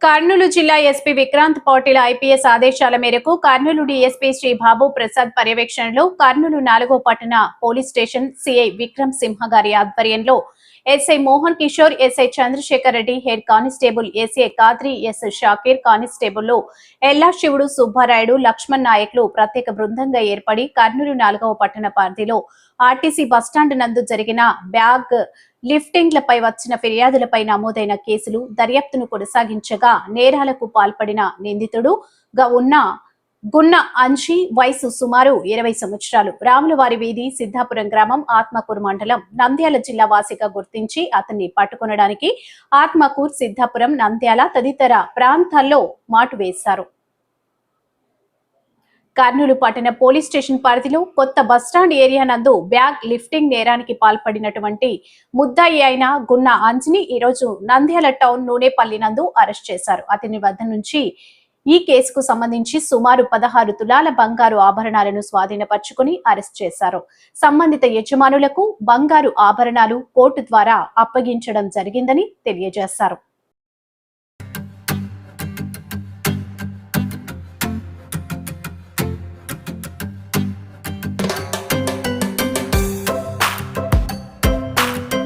కర్నూలు జిల్లా SP Vikrant Patil IPS ఆదేశాల మేరకు కర్నూలు డీఎస్పీ శ్రీ బాబు ప్రసాద్ పర్యవేక్షణలో కర్నూలు నాలుగో పట్టణ police station CI Vikram Simha గారి ఆధ్వర్యంలో SI Mohan Kishore SI Chandrasekhar Reddy head constable SI Khadri S Shakir constable Ella Sivudu Subbarayudu Laxman నాయకులు ప్రత్యేక బృందంగా ఏర్పడి కర్నూలు నాలుగవ పట్టణ పరిధిలో ఆర్టీసీ బస్టాండ్ నందు జరిగిన బ్యాగ్ లిఫ్టింగ్లపై వచ్చిన ఫిర్యాదులపై నమోదైన కేసులు దర్యాప్తును కొనసాగించగా నేరాలకు పాల్పడిన నిందితుడుగా ఉన్న గున్న అంశి వయసు సుమారు ఇరవై సంవత్సరాలు. రాములవారి వీధి సిద్ధాపురం గ్రామం ఆత్మకూరు మండలం నంద్యాల జిల్లా వాసిగా గుర్తించి అతన్ని పట్టుకొనడానికి ఆత్మకూర్ సిద్ధాపురం నంద్యాల తదితర ప్రాంతాల్లో మాటు వేశారు. కర్నూలు పట్టణ పోలీస్ స్టేషన్ పరిధిలో కొత్త బస్టాండ్ ఏరియా నందు బ్యాగ్ లిఫ్టింగ్ నేరానికి పాల్పడినటువంటి ముద్దాయి అయిన గున్న అంజని ఈ రోజు నంద్యాల టౌన్ నూనెపల్లి నందు అరెస్ట్ చేశారు. అతని వద్ద నుంచి ఈ కేసుకు సంబంధించి సుమారు పదహారు తులాల బంగారు ఆభరణాలను స్వాధీనపరుచుకుని అరెస్ట్ చేశారు. సంబంధిత యజమానులకు బంగారు ఆభరణాలు కోర్టు ద్వారా అప్పగించడం జరిగిందని తెలియజేశారు.